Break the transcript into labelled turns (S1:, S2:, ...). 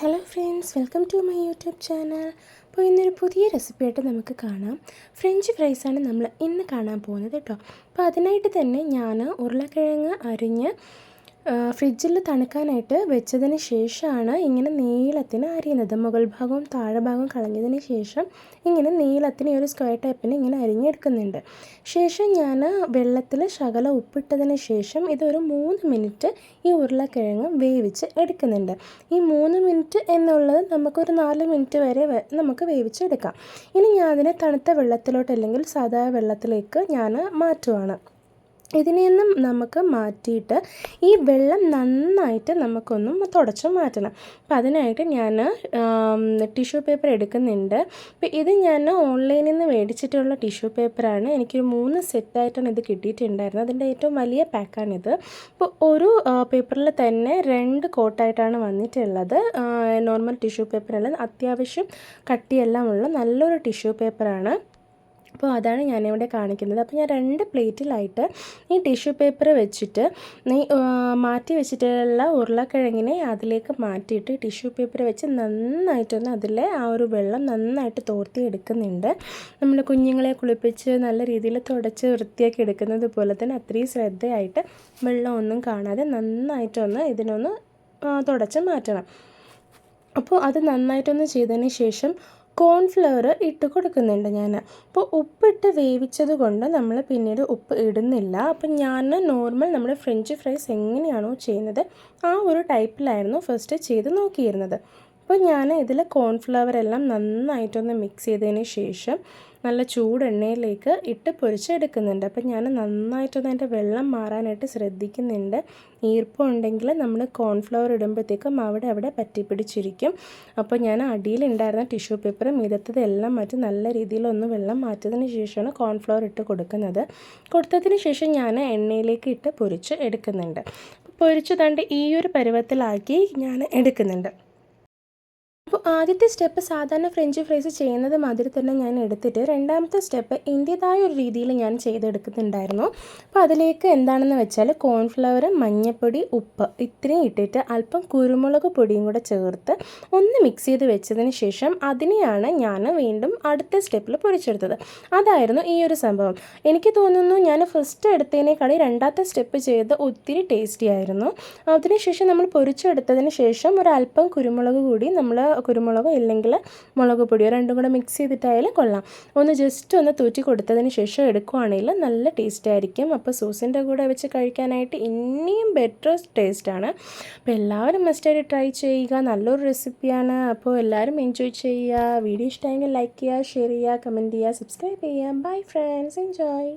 S1: Hello friends welcome to my YouTube channel അപ്പോൾ ഇന്നൊരു പുതിയ റെസിപ്പി ആയിട്ട് നമുക്ക് കാണാം. ഫ്രഞ്ച് ഫ്രൈസാണ് നമ്മൾ ഇന്ന് കാണാൻ പോകുന്നത് കേട്ടോ. അപ്പോൾ അതിനായിട്ട് തന്നെ ഞാൻ ഉരുളക്കിഴങ്ങ് അരിഞ്ഞ് ഫ്രിഡ്ജിൽ തണുക്കാനായിട്ട് വെച്ചതിന് ശേഷമാണ് ഇങ്ങനെ നീളത്തിന് അരിയുന്നത്. മുകൾ ഭാഗവും താഴെ ഭാഗവും കളഞ്ഞതിന് ശേഷം ഇങ്ങനെ നീളത്തിന് ഒരു സ്ക്വയർ ടൈപ്പിന് ഇങ്ങനെ അരിഞ്ഞെടുക്കുന്നുണ്ട്. ശേഷം ഞാൻ വെള്ളത്തിൽ ശകല ഉപ്പിട്ടതിന് ശേഷം ഇതൊരു മൂന്ന് മിനിറ്റ് ഈ ഉരുളക്കിഴങ്ങ് വേവിച്ച് എടുക്കുന്നുണ്ട്. ഈ മൂന്ന് മിനിറ്റ് എന്നുള്ളത് നമുക്കൊരു നാല് മിനിറ്റ് വരെ നമുക്ക് വേവിച്ചെടുക്കാം. ഇനി ഞാൻ അതിനെ തണുത്ത വെള്ളത്തിലോട്ട് അല്ലെങ്കിൽ സാധാ വെള്ളത്തിലേക്ക് ഞാൻ മാറ്റുവാണ്. ഇതിനെയൊന്നും നമുക്ക് മാറ്റിയിട്ട് ഈ വെള്ളം നന്നായിട്ട് നമുക്കൊന്നും തുടച്ച് മാറ്റണം. അപ്പം അതിനായിട്ട് ഞാൻ ടിഷ്യൂ പേപ്പർ എടുക്കുന്നുണ്ട്. അപ്പം ഇത് ഞാൻ ഓൺലൈനിൽ നിന്ന് മേടിച്ചിട്ടുള്ള ടിഷ്യൂ പേപ്പറാണ് എനിക്കൊരു മൂന്ന് സെറ്റായിട്ടാണ് ഇത് കിട്ടിയിട്ടുണ്ടായിരുന്നത്. അതിന്റെ ഏറ്റവും വലിയ പാക്കാണിത് അപ്പോൾ ഒരു പേപ്പറിൽ തന്നെ രണ്ട് കോട്ടായിട്ടാണ് വന്നിട്ടുള്ളത്. നോർമൽ ടിഷ്യൂ പേപ്പറല്ല അത്യാവശ്യം കട്ടിയെല്ലാം ഉള്ള നല്ലൊരു ടിഷ്യൂ പേപ്പറാണ് അപ്പോൾ അതാണ് ഞാനിവിടെ കാണിക്കുന്നത്. അപ്പോൾ ഞാൻ രണ്ട് പ്ലേറ്റിലായിട്ട് ഈ ടിഷ്യൂ പേപ്പർ വെച്ചിട്ട് നീ മാറ്റി വെച്ചിട്ടുള്ള ഉരുളക്കിഴങ്ങിനെ അതിലേക്ക് മാറ്റിയിട്ട് ടിഷ്യൂ പേപ്പർ വെച്ച് നന്നായിട്ടൊന്ന് അതിലെ ആ ഒരു വെള്ളം നന്നായിട്ട് തോർത്തി എടുക്കുന്നുണ്ട്. നമ്മൾ കുഞ്ഞുങ്ങളെ കുളിപ്പിച്ച് നല്ല രീതിയിൽ തുടച്ച് വൃത്തിയാക്കി എടുക്കുന്നത് പോലെ തന്നെ അത്രയും ശ്രദ്ധയായിട്ട് വെള്ളമൊന്നും കാണാതെ നന്നായിട്ടൊന്ന് ഇതിനൊന്ന് തുടച്ച് മാറ്റണം. അപ്പോൾ അത് നന്നായിട്ടൊന്ന് ചെയ്തതിന് ശേഷം കോൺഫ്ലവർ ഇട്ട് കൊടുക്കുന്നുണ്ട് ഞാൻ അപ്പോൾ ഉപ്പിട്ട് വേവിച്ചത് കൊണ്ട് നമ്മൾ പിന്നീട് ഉപ്പ് ഇടുന്നില്ല. അപ്പം ഞാൻ നോർമൽ നമ്മുടെ ഫ്രഞ്ച് ഫ്രൈസ് എങ്ങനെയാണോ ചെയ്യുന്നത് ആ ഒരു ടൈപ്പിലായിരുന്നു ഫസ്റ്റ് ചെയ്ത് നോക്കിയിരുന്നത്. അപ്പോൾ ഞാൻ ഇതിൽ കോൺഫ്ലവർ എല്ലാം നന്നായിട്ടൊന്ന് മിക്സ് ചെയ്തതിന് ശേഷം നല്ല ചൂടെണ്ണയിലേക്ക് ഇട്ട് പൊരിച്ചെടുക്കുന്നുണ്ട്. അപ്പോൾ ഞാൻ നന്നായിട്ടൊന്ന് അതിന്റെ വെള്ളം മാറാനായിട്ട് ശ്രദ്ധിക്കുന്നുണ്ട്. ഈർപ്പം ഉണ്ടെങ്കിൽ നമ്മൾ കോൺഫ്ലവർ ഇടുമ്പോഴത്തേക്കും അവിടെ അവിടെ പറ്റിപ്പിടിച്ചിരിക്കും. അപ്പോൾ ഞാൻ അടിയിലുണ്ടായിരുന്ന ടിഷ്യൂ പേപ്പർ മിതത്തതെല്ലാം മാറ്റി നല്ല രീതിയിലൊന്ന് വെള്ളം മാറ്റിയതിന് ശേഷമാണ് കോൺഫ്ലവർ ഇട്ട് കൊടുക്കുന്നത്. കൊടുത്തതിന് ശേഷം ഞാൻ എണ്ണയിലേക്ക് ഇട്ട് പൊരിച്ച് എടുക്കുന്നുണ്ട്. പൊരിച്ചു തണ്ട് ഈ ഒരു പരുവത്തിലാക്കി ഞാൻ എടുക്കുന്നുണ്ട്. അപ്പോൾ ആദ്യത്തെ സ്റ്റെപ്പ് സാധാരണ ഫ്രഞ്ച് ഫ്രൈസ് ചെയ്യുന്നത് മാതിരി തന്നെ ഞാൻ എടുത്തിട്ട് രണ്ടാമത്തെ സ്റ്റെപ്പ് എന്റേതായ ഒരു രീതിയിൽ ഞാൻ ചെയ്തെടുക്കുന്നുണ്ടായിരുന്നു. അപ്പോൾ അതിലേക്ക് എന്താണെന്ന് വെച്ചാൽ കോൺഫ്ലവർ മഞ്ഞൾപ്പൊടി ഉപ്പ് ഇത്രയും ഇട്ടിട്ട് അല്പം കുരുമുളക് പൊടിയും കൂടെ ചേർത്ത് ഒന്ന് മിക്സ് ചെയ്ത് വെച്ചതിന് ശേഷം അതിനെയാണ് ഞാൻ വീണ്ടും അടുത്ത സ്റ്റെപ്പിൽ പൊരിച്ചെടുത്തത്. അതായിരുന്നു ഈ ഒരു സംഭവം. എനിക്ക് തോന്നുന്നു ഞാൻ ഫസ്റ്റ് എടുത്തതിനേക്കാൾ രണ്ടാമത്തെ സ്റ്റെപ്പ് ചെയ്ത് ഒത്തിരി ടേസ്റ്റി ആയിരുന്നു. അതിനുശേഷം നമ്മൾ പൊരിച്ചെടുത്തതിന് ശേഷം ഒരു അല്പം കുരുമുളക് കൂടി നമ്മൾ കുരുമുളകോ ഇല്ലെങ്കിൽ മുളക് പൊടിയോ രണ്ടും കൂടെ മിക്സ് ചെയ്തിട്ടായാലും കൊള്ളാം. ഒന്ന് ജസ്റ്റ് ഒന്ന് തൂറ്റി കൊടുത്തതിന് ശേഷം എടുക്കുവാണെങ്കിൽ നല്ല ടേസ്റ്റ് ആയിരിക്കും. അപ്പോൾ സൂസിന്റെ കൂടെ വെച്ച് കഴിക്കാനായിട്ട് ഇനിയും ബെറ്റർ ടേസ്റ്റാണ് അപ്പോൾ എല്ലാവരും മസ്റ്റായിട്ട് ട്രൈ ചെയ്യുക. നല്ലൊരു റെസിപ്പിയാണ് അപ്പോൾ എല്ലാവരും എൻജോയ് ചെയ്യുക. വീഡിയോ ഇഷ്ടമായെങ്കിൽ ലൈക്ക് ചെയ്യുക ഷെയർ ചെയ്യുക കമന്റ് ചെയ്യുക സബ്സ്ക്രൈബ് ചെയ്യുക. Bye friends enjoy